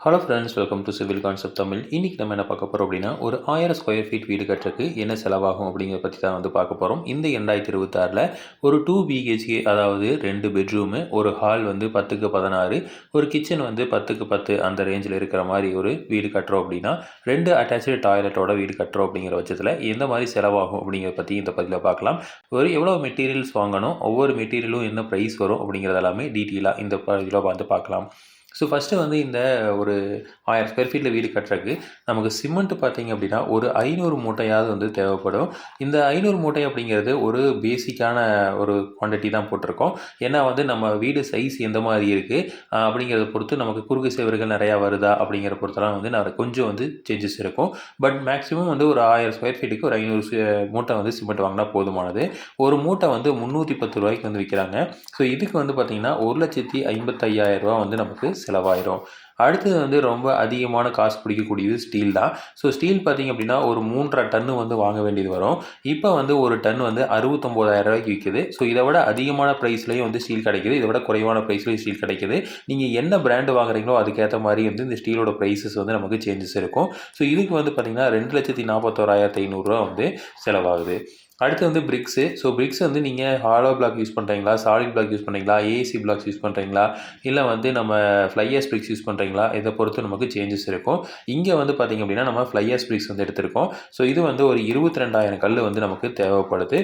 Hello friends welcome to civil concept Tamil இன்றைக்கி நம்ம என்ன பார்க்க போகிறோம் அப்படின்னா ஒரு ஆயிரம் ஸ்கொயர் ஃபீட் வீடு கட்டுறதுக்கு என்ன செலவாகும் அப்படிங்கிறத பற்றி தான் வந்து பார்க்க போகிறோம் இந்த ரெண்டாயிரத்தி இருபத்தாறில் ஒரு டூ பிஹெச்கே அதாவது ரெண்டு பெட்ரூமு ஒரு ஹால் வந்து பத்துக்கு பதினாறு ஒரு கிச்சன் வந்து பத்துக்கு பத்து அந்த ரேஞ்சில் இருக்கிற மாதிரி ஒரு வீடு கட்டுறோம் அப்படின்னா ரெண்டு அட்டாச்சு டாய்லெட்டோட வீடு கட்டுறோம் அப்படிங்கிற பட்சத்தில் எந்த மாதிரி செலவாகும் அப்படிங்கிறத பற்றி இந்த பதிவில் பார்க்கலாம். ஒரு எவ்வளோ மெட்டீரியல்ஸ் வாங்கணும் ஒவ்வொரு மெட்டீரியலும் என்ன ப்ரைஸ் வரும் அப்படிங்கிறது எல்லாமே டீட்டெயிலாக இந்த பதிவில் வந்து பார்க்கலாம். ஸோ ஃபஸ்ட்டு வந்து இந்த ஒரு ஆயிரம் ஸ்கொயர் ஃபீட்டில் வீடு கட்டுறதுக்கு நமக்கு சிமெண்ட் பார்த்தீங்க அப்படின்னா ஒரு ஐநூறு மூட்டையாவது வந்து தேவைப்படும். இந்த ஐநூறு மூட்டை அப்படிங்கிறது ஒரு பேசிக்கான ஒரு குவான்டிட்டி தான் போட்டிருக்கோம். ஏன்னா வந்து நம்ம வீடு சைஸ் எந்த மாதிரி இருக்குது அப்படிங்கிறத பொறுத்து நமக்கு குறுக்கு சேவர்கள் நிறையா வருதா அப்படிங்கிற பொறுத்தெல்லாம் வந்து நான் கொஞ்சம் வந்து சேஞ்சஸ் இருக்கும். பட் மேக்ஸிமம் வந்து ஒரு ஆயிரம் ஸ்கொயர் ஃபீட்டுக்கு ஒரு ஐநூறு மூட்டை வந்து சிமெண்ட் வாங்கினா போதுமானது. ஒரு மூட்டை வந்து முந்நூற்றி பத்து ரூபாய்க்கு வந்து விற்கிறாங்க. ஸோ இதுக்கு வந்து பார்த்திங்கன்னா ஒரு லட்சத்தி ஐம்பத்தையாயிரம் ரூபா வந்து நமக்கு செலவாயிரும். அடுத்தது வந்து ரொம்ப அதிகமான காசு பிடிக்கக்கூடியது ஸ்டீல் தான். ஸோ ஸ்டீல் பார்த்திங்க அப்படின்னா ஒரு மூன்றரை டன்னு வந்து வாங்க வேண்டியது வரும். இப்போ வந்து ஒரு டன் வந்து அறுபத்தொம்போதாயிரம் ரூபாய்க்கு விற்குது ஸோ இதை விட அதிகமான ப்ரைஸ்லேயும் வந்து ஸ்டீல் கிடைக்குது. இதை விட குறைவான ப்ரைஸ்லேயும் ஸ்டீல் கிடைக்குது. நீங்கள் என்ன பிராண்டு வாங்குறீங்களோ அதுக்கேற்ற மாதிரி வந்து இந்த ஸ்டீலோட ப்ரைஸஸ் வந்து நமக்கு சேஞ்சஸ் இருக்கும். ஸோ இதுக்கு வந்து பார்த்திங்கன்னா ரெண்டு லட்சத்தி நாற்பத்தோராயிரத்தி ஐநூறுரூவா வந்து செலவாகுது. அடுத்து வந்து பிரிக்ஸு ஸோ பிரிக்ஸ் வந்து நீங்கள் ஹாலோ பிளாக் யூஸ் பண்ணுறீங்களா சாலிட் பிளாக் யூஸ் பண்ணுறீங்களா ஏசி பிளாக்ஸ் யூஸ் பண்ணுறீங்களா இல்லை வந்து நம்ம ஃப்ளையர்ஸ் பிரிக்ஸ் யூஸ் பண்ணுறீங்களா இதை பொறுத்து நமக்கு சேஞ்சஸ் இருக்கும். இங்கே வந்து பார்த்திங்க அப்படின்னா நம்ம ஃப்ளையர்ஸ் பிரிக்ஸ் வந்து எடுத்திருக்கோம். ஸோ இது வந்து ஒரு இருபத்தி ரெண்டாயிரம் கல் வந்து நமக்கு தேவைப்படுது.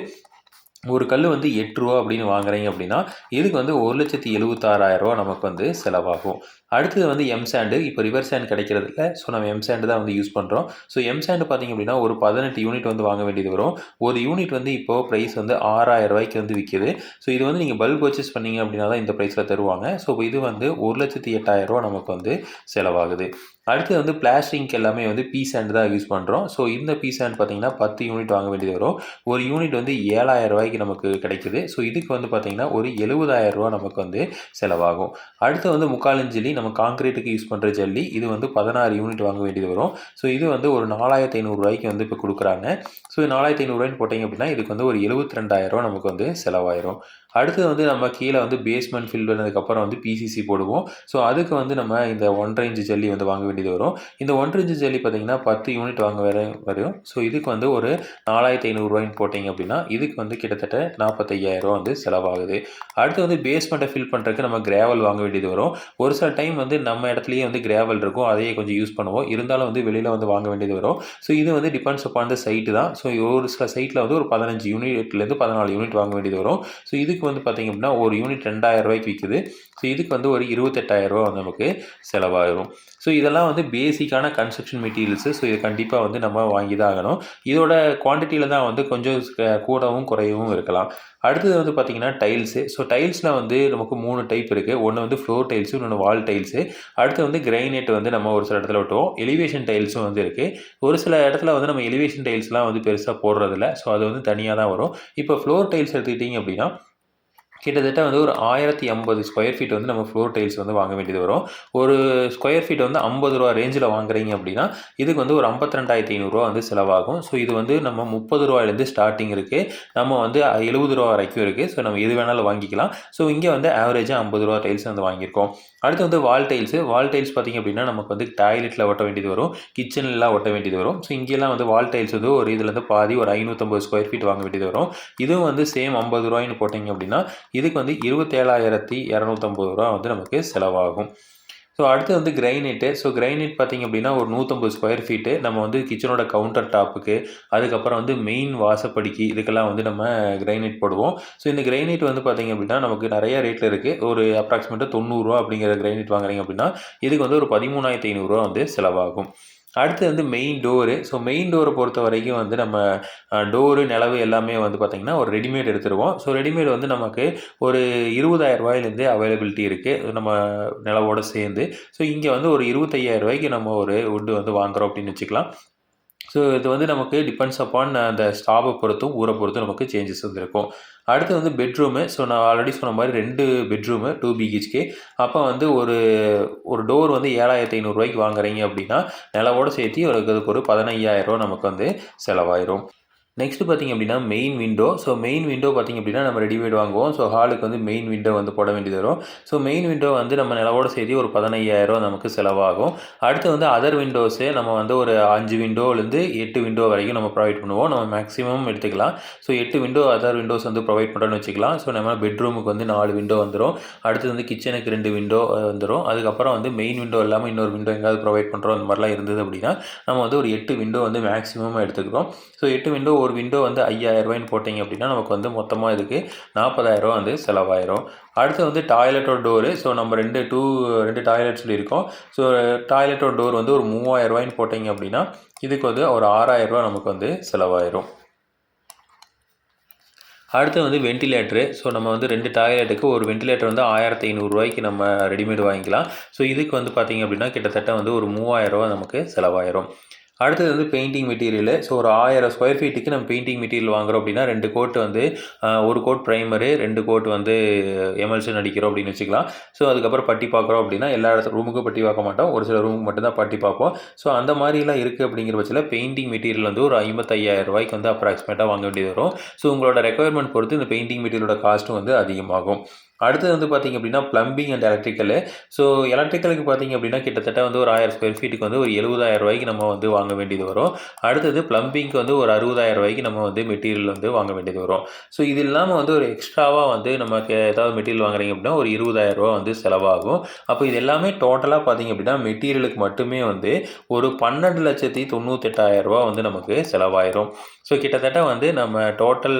ஒரு கல் வந்து எட்டு ரூபா அப்படின்னு வாங்குறீங்க அப்படின்னா இதுக்கு வந்து ஒரு லட்சத்தி எழுபத்தாறாயிரம் ரூபா நமக்கு வந்து செலவாகும். அடுத்தது வந்து எம் சாண்டு இப்போ ரிவர் சாண்ட் கிடைக்கிறது இல்லை. ஸோ நம்ம எம் சாண்டு தான் வந்து யூஸ் பண்ணுறோம் ஸோ எம் சாண்டு பார்த்திங்க அப்படின்னா ஒரு பதினெட்டு யூனிட் வந்து வாங்க வேண்டியது வரும். ஒரு யூனிட் வந்து இப்போது ப்ரைஸ் வந்து ஆறாயிரம் ரூபாய்க்கு வந்து விற்கிது ஸோ இது வந்து நீங்கள் பல்க் பர்ச்சேஸ் பண்ணீங்க அப்படின்னா தான் இந்த ப்ரைஸில் தருவாங்க. ஸோ இது வந்து ஒரு லட்சத்தி எட்டாயிரரூவா நமக்கு வந்து செலவாகுது. அடுத்து வந்து பிளாஸ்டிக் எல்லாமே வந்து பீ சாண்ட் தான் யூஸ் பண்ணுறோம் ஸோ இந்த பீ சாண்ட் பார்த்தீங்கன்னா பத்து யூனிட் வாங்க வேண்டியது வரும். ஒரு யூனிட் வந்து ஏழாயிரம் ரூபாய்க்கு நமக்கு கிடைக்குது. ஸோ இதுக்கு வந்து பார்த்திங்கன்னா ஒரு எழுபதாயிரம் ரூபா நமக்கு வந்து செலவாகும். அடுத்து வந்து முக்காலஞ்சலி நம்ம காங்கிரீட்டுக்கு யூஸ் பண்ணுற ஜல்லி இது வந்து பதினாறு யூனிட் வாங்க வேண்டியது வரும். ஸோ இது வந்து ஒரு நாலாயிரத்தி ஐநூறுரூவாய்க்கு வந்து இப்போ கொடுக்குறாங்க. ஸோ நாலாயிரத்தி ஐநூறுரூவாய்னு போட்டிங்க அப்படின்னா இதுக்கு வந்து ஒரு எழுபத்தி ரெண்டாயிரம் நமக்கு வந்து செலவாயிரும். அடுத்து வந்து நம்ம கீழே வந்து பேஸ்மெண்ட் ஃபில் பண்ணதுக்கப்புறம் வந்து பிசிசி போடுவோம். ஸோ அதுக்கு வந்து நம்ம இந்த ஒன்றரை இன்ச்சு ஜல்லி வந்து வாங்க வேண்டியது வரும். இந்த ஒன்றரை இன்ச்சு ஜல்லி பார்த்தீங்கன்னா பத்து யூனிட் வாங்க வர வரும். ஸோ இதுக்கு வந்து ஒரு நாலாயிரத்தி ஐநூறுரூவாய்னு போட்டிங்க அப்படின்னா இதுக்கு வந்து கிட்டத்தட்ட நாற்பத்தையாயிரம் வந்து செலவாகுது. அடுத்து வந்து பேஸ்மெண்ட்டை ஃபில் பண்ணுறதுக்கு நம்ம கிராவல் வாங்க வேண்டியது வரும். ஒரு சில டைம் வந்து நம்ம இடத்துலையே வந்து கிராவல் இருக்கும். அதையே கொஞ்சம் யூஸ் பண்ணுவோம். இருந்தாலும் வந்து வெளியில் வந்து வாங்க வேண்டியது வரும். ஸோ இது வந்து டிபெண்ட்ஸ் அப்பான் த சைட்டு தான். ஸோ ஒரு சில சைட்டில் வந்து ஒரு பதினஞ்சு யூனிட்லேருந்து பதினாலு யூனிட் வாங்க வேண்டியது வரும். ஸோ இதுக்கு இதுக்கு வந்து பார்த்திங்க அப்படின்னா ஒரு யூனிட் ரெண்டாயிரம் ரூபாய்க்கு விற்குது ஸோ இதுக்கு வந்து ஒரு இருபத்தெட்டாயிரரூவா வந்து நமக்கு செலவாயிரும். ஸோ இதெல்லாம் வந்து பேசிக்கான கன்ஸ்ட்ரக்ஷன் மெட்டீரியல்ஸு ஸோ இது கண்டிப்பாக வந்து நம்ம வாங்கி தான் ஆகணும். இதோட குவான்டிட்டியில் தான் வந்து கொஞ்சம் கூடவும் குறையவும் இருக்கலாம். அடுத்தது வந்து பார்த்திங்கன்னா டைல்ஸு ஸோ டைல்ஸில் வந்து நமக்கு மூணு டைப் இருக்குது ஒன்று வந்து ஃப்ளோர் டைல்ஸு இன்னொன்று வால் டைல்ஸு அடுத்து வந்து கிரைனேட் வந்து நம்ம ஒரு சில இடத்துல விட்டுவோம் எலிவேஷன் டைல்ஸும் வந்து இருக்குது ஒரு சில இடத்துல வந்து நம்ம எலிவேஷன் டைல்ஸ்லாம் வந்து பெருசாக போடுறதில்ல. ஸோ அது வந்து தனியாக தான் வரும். இப்போ ஃப்ளோர் டைல்ஸ் எடுத்துக்கிட்டிங்க அப்படின்னா கிட்டத்தட்ட வந்து ஒரு ஆயிரத்தி ஐம்பது ஸ்கொயர் ஃபீட் வந்து நம்ம ஃப்ளோர் டைல்ஸ் வந்து வாங்க வேண்டியது வரும். ஒரு ஸ்கொயர் ஃபீட் வந்து ஐம்பது ரூபா ரேஞ்சில் வாங்குறீங்க அப்படின்னா இதுக்கு வந்து ஒரு ஐம்பத்தி ரெண்டாயிரத்தி ஐநூறுரூவா வந்து செலவாகும். ஸோ இது வந்து நம்ம முப்பது ரூபாயிலேருந்து ஸ்டார்டிங் இருக்குது நம்ம வந்து எழுபது ரூபா வரைக்கும் இருக்குது ஸோ நம்ம எது வேணாலும் வாங்கிக்கலாம். ஸோ இங்கே வந்து ஆவரேஜாக ஐம்பது ரூபா டைல்ஸ் வந்து வாங்கியிருக்கோம். அடுத்து வந்து வால் டைல்ஸு வால் டைல்ஸ் பார்த்திங்க அப்படின்னா நமக்கு வந்து டாய்லெட்டில் ஒட்ட வேண்டியது வரும். கிச்சன்லாம் ஒட்ட வேண்டியது வரும். ஸோ இங்கேலாம் வந்து வால் டைல்ஸ் வந்து ஒரு இதுலேருந்து பாதி ஒரு ஐநூற்றம்பது ஸ்கொயர் ஃபீட் வாங்க வேண்டியது வரும். இதுவும் வந்து சேம் ஐம்பது ரூபாய்னு போட்டிங்க அப்படின்னா இதுக்கு வந்து இருபத்தேழாயிரத்தி இரநூத்தம்பது ரூபா வந்து நமக்கு செலவாகும். ஸோ அடுத்து வந்து கிரைனைட்டு ஸோ கிரைனேட் பார்த்திங்க அப்படின்னா ஒரு நூற்றம்பது ஸ்கொயர் ஃபீட்டு நம்ம வந்து கிச்சனோட கவுண்டர் டாப்புக்கு அதுக்கப்புறம் வந்து மெயின் வாசப்படிக்கு இதுக்கெல்லாம் வந்து நம்ம கிரைனேட் போடுவோம். ஸோ இந்த கிரைனேட் வந்து பார்த்திங்க அப்படின்னா நமக்கு நிறைய ரேட்டில் இருக்குது ஒரு அப்ராக்சிமேட்டாக தொண்ணூறுரூவா அப்படிங்கிற கிரைனைட் வாங்குறீங்க அப்படின்னா இதுக்கு வந்து ஒரு பதிமூணாயிரத்தி ஐநூறுரூவா வந்து செலவாகும். அடுத்து வந்து மெயின் டோரு ஸோ மெயின் டோரை பொறுத்த வரைக்கும் வந்து நம்ம டோரு நிலவு எல்லாமே வந்து பார்த்திங்கன்னா ஒரு ரெடிமேட் எடுத்துருவோம். ஸோ ரெடிமேட் வந்து நமக்கு ஒரு இருபதாயிரம் ரூபாயிலேருந்து அவைலபிலிட்டி இருக்குது நம்ம நிலவோடு சேர்ந்து. ஸோ இங்கே வந்து ஒரு இருபத்தையாயிரம் ரூபாய்க்கு நம்ம ஒரு வுட்டு வந்து வாங்குகிறோம் அப்படின்னு வச்சுக்கலாம். ஸோ இது வந்து நமக்கு டிபெண்ட்ஸ் அப்பான் அந்த ஸ்டாப்பை பொறுத்தும் ஊரை பொறுத்தும் நமக்கு சேஞ்சஸ் வந்துருக்கும். அடுத்து வந்து பெட்ரூமு ஸோ நான் ஆல்ரெடி சொன்ன மாதிரி ரெண்டு பெட்ரூமு டூ பிஹெச்கே அப்போ வந்து ஒரு ஒரு டோர் வந்து ஏழாயிரத்தி ஐநூறுரூவாய்க்கு வாங்குறீங்க அப்படின்னா நிலவோடு சேர்த்து ஒரு அதுக்கு ஒரு பதினையாயிரரூவா நமக்கு வந்து செலவாயிரும். நெக்ஸ்ட் பார்த்தீங்க அப்படின்னா main window so main window பார்த்தீங்க அப்படின்னா நம்ம ரெடிமேட் வாங்குவோம். ஸோ ஹாலுக்கு வந்து மெயின் விண்டோ வந்து போட வேண்டியது வரும். ஸோ மெயின் விண்டோ வந்து நம்ம நிலவோடு சேர்த்து ஒரு பதினையாயிரம் நமக்கு செலவாகும். அடுத்து வந்து அதர் விண்டோஸு நம்ம வந்து ஒரு அஞ்சு விண்டோலேருந்து எட்டு விண்டோ வரைக்கும் நம்ம ப்ரொவைட் பண்ணுவோம். நம்ம மேக்ஸிமம் எடுத்துக்கலாம். ஸோ எட்டு விண்டோ அதர் விண்டோஸ் வந்து ப்ரொவைட் பண்ணுறோன்னு வச்சுக்கலாம். ஸோ நம்ம பெட்ரூமுக்கு வந்து நாலு விண்டோ வந்துடும் அடுத்து வந்து கிச்சனுக்கு ரெண்டு விண்டோ வந்துடும் அதுக்கப்புறம் வந்து மெயின் விண்டோ இல்லாமல் இன்னொரு விண்டோ எங்கேயாவது ப்ரொவைட் பண்ணுறோம் அந்த மாதிரிலாம் இருந்தது அப்படின்னா நம்ம வந்து ஒரு எட்டு விண்டோ வந்து மேக்ஸிமம் எடுத்துக்கிறோம். ஸோ எட்டு விண்டோ ஒரு விண்டோ வந்து ஐயாயிரம் ரூபாய்ன்னு போட்டிங்க அப்படின்னா நமக்கு வந்து மொத்தமாக இதுக்கு நாற்பதாயிரரூவா வந்து செலவாயிரும். அடுத்து வந்து டாய்லெட்டோட டோரு ஸோ நம்ம ரெண்டு டூ ரெண்டு டாய்லெட் சொல்லியிருக்கோம் ஸோ டாய்லெட்டோட டோர் வந்து ஒரு மூவாயிரம் ரூபாய்ன்னு போட்டிங்க அப்படின்னா இதுக்கு வந்து ஒரு ஆறாயிரரூவா நமக்கு வந்து செலவாயிரும். அடுத்து வந்து வென்டிலேட்டரு ஸோ நம்ம வந்து ரெண்டு டாய்லெட்டுக்கு ஒரு வென்டிலேட்டர் வந்து ஆயிரத்தி ஐநூறுரூவாய்க்கு நம்ம ரெடிமேட் வாங்கிக்கலாம். ஸோ இதுக்கு வந்து பார்த்திங்க அப்படின்னா கிட்டத்தட்ட வந்து ஒரு மூவாயிரரூவா நமக்கு செலவாயிரும். அடுத்தது வந்து பெயிண்டிங் மெட்டீரியலு ஸோ ஒரு ஆயிரம் ஸ்கொயர் ஃபீட்டுக்கு நம்ம பெயிண்டிங் மெட்டீரியல் வாங்குறோம் அப்படின்னா ரெண்டு கோட் வந்து ஒரு கோட் ப்ரைமரு ரெண்டு கோட் வந்து எமல்சன் அடிக்கிறோம் அப்படின்னு வச்சுக்கலாம். ஸோ அதுக்கப்புறம் பட்டி பார்க்குறோம் அப்படின்னா எல்லா இடத்துல ரூமுக்கும் பட்டி பார்க்க மாட்டோம். ஒரு சில ரூமுக்கு மட்டும்தான் பட்டி பார்ப்போம். ஸோ அந்த மாதிரிலாம் இருக்குது அப்படிங்கிற பட்சத்தில் பெயிண்டிங் மெட்டீரியல் வந்து ஒரு ஐம்பத்தையாயிரம் ரூபாய்க்கு வந்து அப்ராக்சிமேட்டாக வாங்க வேண்டியது வரும். ஸோ உங்களோட ரெக்குயர்மெண்ட் பொறுத்து இந்த பெயிண்டிங் மெட்டீரியலோட காஸ்ட்டும் வந்து அதிகமாகும். அடுத்தது வந்து பார்த்திங்க அப்படின்னா ப்ளம்பிங் அண்ட் எலக்ட்ரிக்கலு ஸோ எலக்ட்ரிக்கலுக்கு பார்த்திங்க அப்படின்னா கிட்டத்தட்ட வந்து ஒரு ஆயிரம் ஸ்கொயர் ஃபீட்டுக்கு வந்து ஒரு எழுபதாயிரம் ரூபாய்க்கு நம்ம வந்து வாங்க வேண்டியது வரும். அடுத்தது ப்ளம்பிங்க்கு வந்து ஒரு அறுபதாயிரம் ரூபாய்க்கு நம்ம வந்து மெட்டீரியல் வந்து வாங்க வேண்டியது வரும். ஸோ இது இல்லாமல் வந்து ஒரு எக்ஸ்ட்ராவாக வந்து நமக்கு ஏதாவது மெட்டீரியல் வாங்குறீங்க அப்படின்னா ஒரு இருபதாயிரம் ரூபா வந்து செலவாகும். அப்போ இது எல்லாமே டோட்டலாக பார்த்திங்க அப்படின்னா மெட்டீரியலுக்கு மட்டுமே வந்து ஒரு பன்னெண்டு லட்சத்தி தொண்ணூத்தெட்டாயிரம் ரூபா வந்து நமக்கு செலவாயிரும். ஸோ கிட்டத்தட்ட வந்து நம்ம டோட்டல்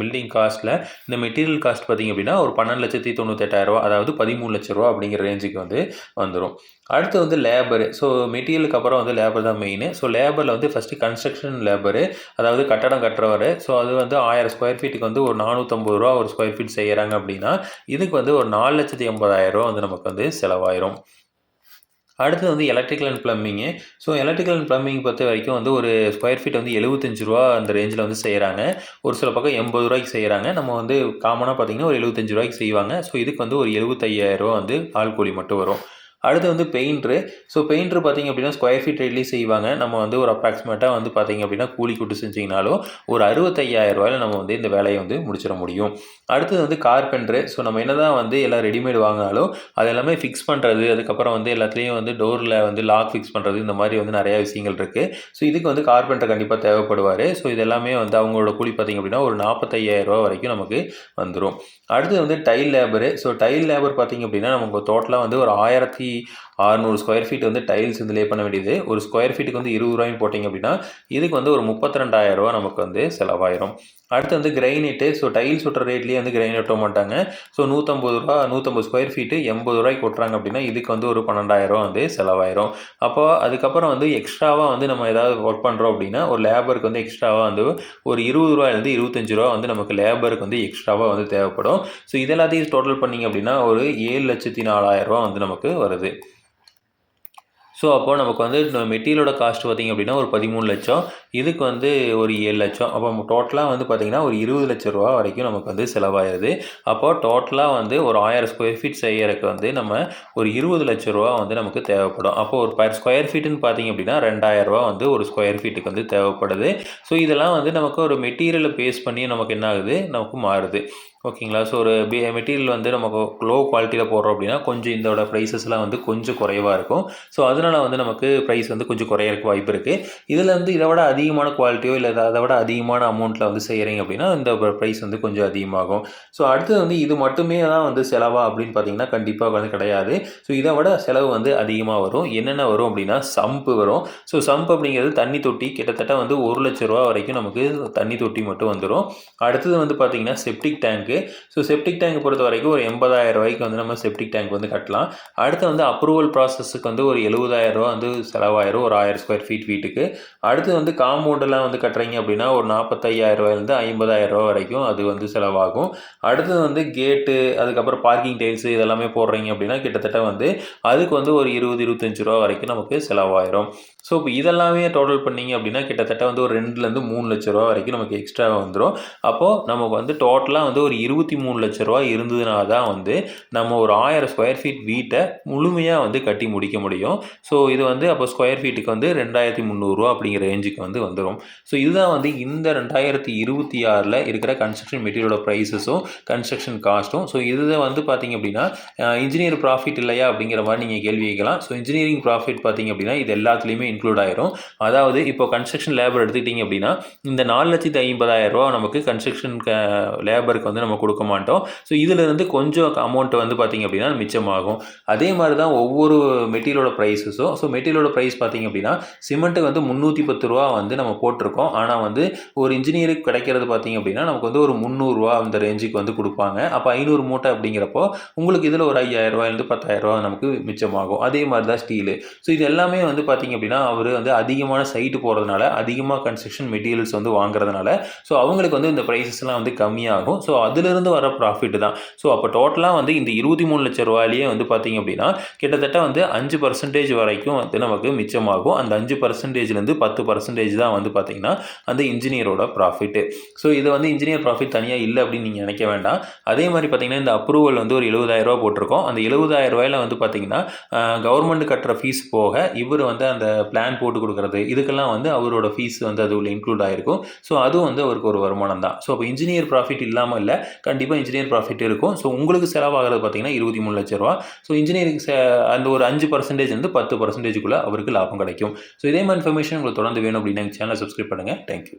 பில்டிங் காஸ்ட்டில் இந்த மெட்டீரியல் காஸ்ட் பார்த்திங்க அப்படின்னா ஒரு பன்னெண்டு லட்சத்தி தொண்ணூத்தெட்டாயிரம் அதாவது பதிமூணு லட்ச ரூபா அப்படிங்கிற ரேஞ்சுக்கு வந்து வந்துடும் அடுத்து வந்து லேபரு ஸோ மெட்டீரியலுக்கு அப்புறம் வந்து லேபர் தான் மெயின் ஸோ லேபரில் வந்து ஃபஸ்ட்டு கன்ஸ்ட்ரக்ஷன் லேபரு அதாவது கட்டடம் கட்டுறவர். ஸோ அது வந்து ஆயிரம் ஸ்கொயர் ஃபீட்டுக்கு வந்து ஒரு நானூற்றம்பது ரூபா ஒரு ஸ்கொயர் ஃபீட் செய்கிறாங்க அப்படின்னா இதுக்கு வந்து ஒரு நாலு லட்சத்தி எண்பதாயிரம் ரூபா வந்து நமக்கு வந்து செலவாயிரும். அடுத்து வந்து electrical and plumbing so electrical and plumbing பொறுத்த வரைக்கும் வந்து ஒரு ஸ்கொயர் ஃபீட் வந்து எழுபத்தஞ்சு ரூபா அந்த ரேஞ்சில் வந்து செய்கிறாங்க ஒரு சில பக்கம் எண்பது ரூபாய்க்கு செய்கிறாங்க நம்ம வந்து காமனாக பார்த்திங்கன்னா ஒரு எழுபத்தஞ்சு ரூபாய்க்கு செய்வாங்க. ஸோ இதுக்கு வந்து ஒரு எழுபத்தையாயிரம் ரூபா வந்து ஆள் கூலி மட்டும் வரும். அடுத்து வந்து பெயிண்ட்ரு. ஸோ பெயிண்ட்ரு பார்த்தீங்க அப்படின்னா ஸ்கொயர் ஃபீட் ரேட்லேயும் செய்வாங்க. நம்ம வந்து ஒரு அப்ராக்சிமேட்டாக வந்து பார்த்தீங்க அப்படின்னா கூலி கூட்டு செஞ்சிங்கனாலும் ஒரு அறுபத்தையாயிரம் ரூபாயில் நம்ம வந்து இந்த வேலையை வந்து முடிச்சிட முடியும். அடுத்தது வந்து கார்பென்ட்ரு ஸோ நம்ம என்ன தான் வந்து எல்லாம் ரெடிமேட் வாங்கினாலும் அது எல்லாமே ஃபிக்ஸ் பண்ணுறது அதுக்கப்புறம் வந்து எல்லாத்துலேயும் வந்து டோரில் வந்து லாக் ஃபிக்ஸ் பண்ணுறது இந்த மாதிரி வந்து நிறையா விஷயங்கள் இருக்குது ஸோ இதுக்கு வந்து கார்பெண்டர் கண்டிப்பாக தேவைப்படுவார். ஸோ இது எல்லாமே வந்து அவங்களோட கூலி பார்த்தீங்க அப்படின்னா ஒரு நாற்பத்தையாயிரம் ரூபா வரைக்கும் நமக்கு வந்துடும் அடுத்து வந்து tile labour so tile labour பார்த்தீங்க அப்படின்னா நமக்கு டோட்டலாக வந்து ஒரு ஆயிரத்தி அறநூறு ஸ்கொயர் ஃபீட் வந்து டைல்ஸ் வந்து லே பண்ண வேண்டியது. ஒரு ஸ்கொயர் ஃபீட்டுக்கு வந்து இருபது ரூபாயும் போட்டிங்க அப்படின்னா இதுக்கு வந்து ஒரு முப்பத்தி ரெண்டாயிரம் ரூபா நமக்கு வந்து செலவாயிரும். அடுத்து வந்து கிரைனைட்டு ஸோ டைல்ஸ் ஒட்டுற ரேட்லேயே வந்து கிரைனைட் ஒட்ட மாட்டாங்க. ஸோ நூற்றம்பது ரூபா நூற்றம்பது ஸ்கொயர் ஃபீட்டு எண்பது ரூபாய்க்கு ஒட்டுறாங்க அப்படின்னா இதுக்கு வந்து ஒரு பன்னெண்டாயிரம் ரூபா வந்து செலவாயிரும். அப்போ அதுக்கப்புறம் வந்து எக்ஸ்ட்ராவாக வந்து நம்ம ஏதாவது ஒர்க் பண்ணுறோம் அப்படின்னா ஒரு லேபருக்கு வந்து எக்ஸ்ட்ராவாக வந்து ஒரு இருபது ரூபாயிலேருந்து இருபத்தஞ்சு ரூபா வந்து நமக்கு லேபருக்கு வந்து எக்ஸ்ட்ராவாக வந்து தேவைப்படும். ஸோ இதெல்லாத்தையும் டோட்டல் பண்ணிங்க அப்படின்னா ஒரு ஏழு லட்சத்தி நாலாயிரம் ரூபா வந்து நமக்கு வருது. ஸோ அப்போது நமக்கு வந்து மெட்டீரியலோட காஸ்ட் பார்த்திங்க அப்படின்னா ஒரு பதிமூணு லட்சம். இதுக்கு வந்து ஒரு ஏழு லட்சம். அப்போ டோட்டலாக வந்து பார்த்திங்கன்னா ஒரு இருபது லட்ச ரூபா வரைக்கும் நமக்கு வந்து செலவாயிருது. அப்போது டோட்டலாக வந்து ஒரு ஆயிரம் ஸ்கொயர் ஃபீட் செய்யறதுக்கு வந்து நம்ம ஒரு இருபது லட்ச ரூபா வந்து நமக்கு தேவைப்படும். அப்போது ஒரு பர் ஸ்கொயர் ஃபீட்டுன்னு பார்த்திங்க அப்படின்னா ரெண்டாயிரரூபா வந்து ஒரு ஸ்கொயர் ஃபீட்டுக்கு வந்து தேவைப்படுது. ஸோ இதெல்லாம் வந்து நமக்கு ஒரு மெட்டீரியலை பேஸ் பண்ணி நமக்கு என்ன ஆகுது? நமக்கு மாறுது. ஓகேங்களா? ஸோ ஒரு பி மெட்டீரியல் வந்து நமக்கு லோ குவாலிட்டியில் போடுறோம் அப்படின்னா கொஞ்சம் இதோட ப்ரைஸஸ்லாம் வந்து கொஞ்சம் குறைவாக இருக்கும். ஸோ அதனால் வந்து நமக்கு ப்ரைஸ் வந்து கொஞ்சம் குறையறக்கு வாய்ப்பு இருக்குது இதில் வந்து இதை விட அதிகமான குவாலிட்டியோ இல்லை அதை விட அதிகமான அமௌண்ட்டில் வந்து செய்கிறீங்க அப்படின்னா இந்த ப்ரைஸ் வந்து கொஞ்சம் அதிகமாகும். ஸோ அடுத்தது வந்து இது மட்டுமே தான் வந்து செலவா அப்படின்னு பார்த்தீங்கன்னா கண்டிப்பாக வந்து கிடையாது. ஸோ இதை விட செலவு வந்து அதிகமாக வரும். என்னென்ன வரும் அப்படின்னா சம்பு வரும். ஸோ சம்ப் அப்படிங்கிறது தண்ணி தொட்டி கிட்டத்தட்ட வந்து ஒரு லட்ச ரூபா வரைக்கும் நமக்கு தண்ணி தொட்டி மட்டும் வந்துடும் அடுத்தது வந்து பார்த்தீங்கன்னா septic tank so septic tank பொறுத்த வரைக்கும் ஒரு எண்பதாயிரம் ரூபாய்க்கு வந்து நம்ம செப்டிக் டேங்க் வந்து கட்டலாம். அடுத்து வந்து அப்ரூவல் ப்ராசஸுக்கு வந்து ஒரு எழுபதாயிரம் ரூபா வந்து செலவாயிரும். ஒரு ஆயிரம் ஸ்கொயர் ஃபீட் வீட்டுக்கு. அடுத்து வந்து காம்பவுண்டெல்லாம் வந்து கட்டுறீங்க அப்படின்னா ஒரு நாற்பத்தையாயிரம் ரூபாயிலேருந்து ஐம்பதாயிரம் ரூபா வரைக்கும் அது வந்து செலவாகும். அடுத்தது வந்து கேட்டு அதுக்கப்புறம் பார்க்கிங் டைல்ஸு இதெல்லாமே போடுறீங்க அப்படின்னா கிட்டத்தட்ட வந்து அதுக்கு வந்து ஒரு இருபது இருபத்தஞ்சி ரூபா வரைக்கும் நமக்கு செலவாயிரும். ஸோ இப்போ இதெல்லாமே டோட்டல் பண்ணிங்க அப்படின்னா கிட்டத்தட்ட வந்து ஒரு ரெண்டுலேருந்து மூணு லட்ச ரூபா வரைக்கும் நமக்கு எக்ஸ்ட்ரா வந்துடும் அப்போது நமக்கு வந்து டோட்டலாக வந்து ஒரு இருபத்தி மூணு லட்ச ரூபா இருந்ததுனா தான் வந்து நம்ம ஒரு ஆயிரம் ஸ்கொயர் ஃபீட் வீட்டை முழுமையாக வந்து கட்டி முடிக்க முடியும். ஸோ இது வந்து அப்போ ஸ்கொயர் ஃபீட்டுக்கு வந்து ரெண்டாயிரத்தி முந்நூறுரூவா அப்படிங்கிற ரேஞ்சுக்கு வந்து வந்துடும் ஸோ இதுதான் வந்து இந்த ரெண்டாயிரத்தி இருபத்தி ஆறில் இருக்கிற கன்ஸ்ட்ரக்ஷன் மெட்டீரியலோட ப்ரைஸஸும் கன்ஸ்ட்ரக்ஷன் காஸ்ட்டும் ஸோ இதில் வந்து பார்த்தீங்க அப்படின்னா இன்ஜினியர் ப்ராஃபிட் இல்லையா அப்படிங்கிற மாதிரி நீங்கள் கேள்வி கேட்கலாம். ஸோ இன்ஜினியரிங் ப்ராஃபிட் பார்த்திங்க அப்படின்னா இது எல்லாத்துலேயுமே இன்க்ளூட் ஆயிரும். அதாவது இப்போ கன்ஸ்ட்ரக்ஷன் லேபர் எடுத்துக்கிட்டிங்க அப்படின்னா இந்த நாலு லட்சத்து ஐம்பதாயிரம் ரூபா நமக்கு கன்ஸ்ட்ரக்ஷன் லேபருக்கு வந்து நம்ம கொடுக்க மாட்டோம். ஸோ இதிலிருந்து கொஞ்சம் அமௌண்ட் வந்து பார்த்தீங்க அப்படின்னா மிச்சமாகும். அதே மாதிரி தான் ஒவ்வொரு மெட்டீரியலோட ப்ரைஸஸும் ஸோ மெட்டீரியலோட ப்ரைஸ் பார்த்தீங்க அப்படின்னா சிமெண்ட்டு வந்து முந்நூற்றி பத்து ரூபா வந்து நம்ம போட்டிருக்கோம். ஆனால் வந்து ஒரு இன்ஜினியருக்கு கிடைக்கிறது பார்த்தீங்க அப்படின்னா நமக்கு வந்து ஒரு முந்நூறுரூவா அந்த ரேஞ்சுக்கு வந்து கொடுப்பாங்க. அப்போ ஐநூறு மூட்டை அப்படிங்கிறப்போ உங்களுக்கு இதில் ஒரு ஐயாயிரரூவாயிலேருந்து பத்தாயிரரூவா நமக்கு மிச்சமாகும். அதே மாதிரி தான் ஸ்டீலு ஸோ இது எல்லாமே வந்து பார்த்திங்க அப்படின்னா அவர் வந்து அதிகமான சைட்டு போகிறதுனால அதிகமாக கன்ஸ்ட்ரக்ஷன் மெட்டீரியல்ஸ் வந்து வாங்குறதுனால ஸோ அவங்களுக்கு வந்து இந்த ப்ரைஸஸ்லாம் வந்து கம்மியாகும். ஸோ அதிலிருந்து வர ப்ராஃபிட் தான். ஸோ அப்போ டோட்டலாக வந்து இந்த இருபத்தி மூணு லட்ச ரூபாயிலேயே வந்து பார்த்தீங்க அப்படின்னா கிட்டத்தட்ட வந்து அஞ்சு பர்சன்டேஜ் வரைக்கும் வந்து நமக்கு மிச்சமாகும். அந்த அஞ்சு பர்சன்டேஜ்லேருந்து பத்து பர்சன்டேஜ் தான் வந்து பார்த்தீங்கன்னா அந்த இன்ஜினியரோட ப்ராஃபிட்டு ஸோ இது வந்து இன்ஜினியர் ப்ராஃபிட் தனியாக இல்லை அப்படின்னு நீங்கள் நினைக்க வேண்டாம். அதே மாதிரி பார்த்தீங்கன்னா இந்த அப்ரூவல் வந்து ஒரு எழுபதாயிரரூபா போட்டிருக்கோம். அந்த 70000 ரூபாயில வந்து பார்த்தீங்கன்னா கவர்மெண்ட் கட்டுற ஃபீஸ் போக இவர் வந்து அந்த பிளான் போட்டு கொடுக்குறது. இதுக்கெல்லாம் வந்து அவரோட ஃபீஸ் வந்து அது உள்ள இன்க்ளூட் ஆகிருக்கும் ஸோ அதுவும் வந்து அவருக்கு ஒரு வருமானம் தான். ஸோ அப்போ இன்ஜினியர் ப்ராஃபிட் இல்லாமல் இல்லை. கண்டிப்பாக இன்ஜினியர் ப்ராஃபிட் இருக்கும். ஸோ உங்களுக்கு செலவாகிறது பார்த்தீங்கன்னா இருபத்தி மூணு லட்ச ரூபா. ஸோ இன்ஜினியரிங் அந்த ஒரு அஞ்சு பர்சன்டேஜ் வந்து பத்து பர்சன்டேஜுக்குள்ளே அவருக்கு லாபம் கிடைக்கும். ஸோ இதே மாதிரி இன்ஃபர்மேஷன் உங்களுக்கு தொடர்ந்து வேணும் அப்படின்னா சேனலை சப்ஸ்கிரைப் பண்ணுங்கள் தேங்க்யூ